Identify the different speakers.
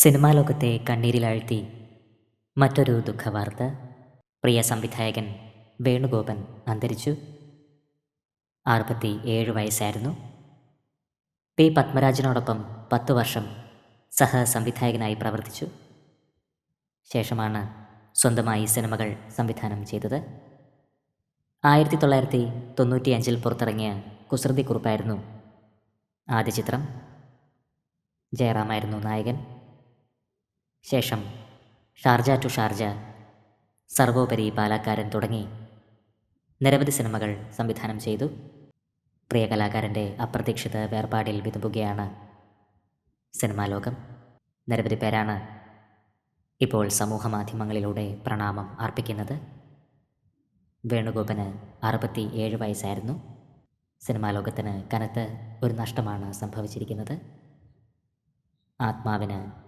Speaker 1: Cinema ലോകത്തെ കണ്ണീരിലാഴ്ത്തി മറ്റൊരു ദുഃഖവാർത്ത. പ്രിയ സംവിധായകൻ വേണുഗോപൻ അന്തരിച്ചു. അറുപത്തി ഏഴ് വയസ്സായിരുന്നു. പി. പത്മരാജനോടൊപ്പം പത്തു വർഷം സഹസംവിധായകനായി പ്രവർത്തിച്ചു. ശേഷമാണ് സ്വന്തമായി സിനിമകൾ സംവിധാനം ചെയ്തത്. ആയിരത്തി തൊള്ളായിരത്തി തൊണ്ണൂറ്റിയഞ്ചിൽ പുറത്തിറങ്ങിയ കുസൃതി കുറിപ്പായിരുന്നു ആദ്യ ചിത്രം. ജയറാമായിരുന്നു നായകൻ. ശേഷം ഷാർജ ടു ഷാർജ സർവോപരി പാലാക്കാരൻ തുടങ്ങി നിരവധി സിനിമകൾ സംവിധാനം ചെയ്തു. പ്രിയ കലാകാരന്റെ അപ്രതീക്ഷിത വേർപാടിൽ വിതുമ്പുകയാണ് സിനിമാ ലോകം. നിരവധി പേരാണ് ഇപ്പോൾ സമൂഹ മാധ്യമങ്ങളിലൂടെ പ്രണാമം അർപ്പിക്കുന്നത്. വേണുഗോപന് അറുപത്തി ഏഴ് വയസ്സായിരുന്നു. സിനിമാ ലോകത്തിന് കനത്ത് ഒരു നഷ്ടമാണ് സംഭവിച്ചിരിക്കുന്നത്. ആത്മാവിന്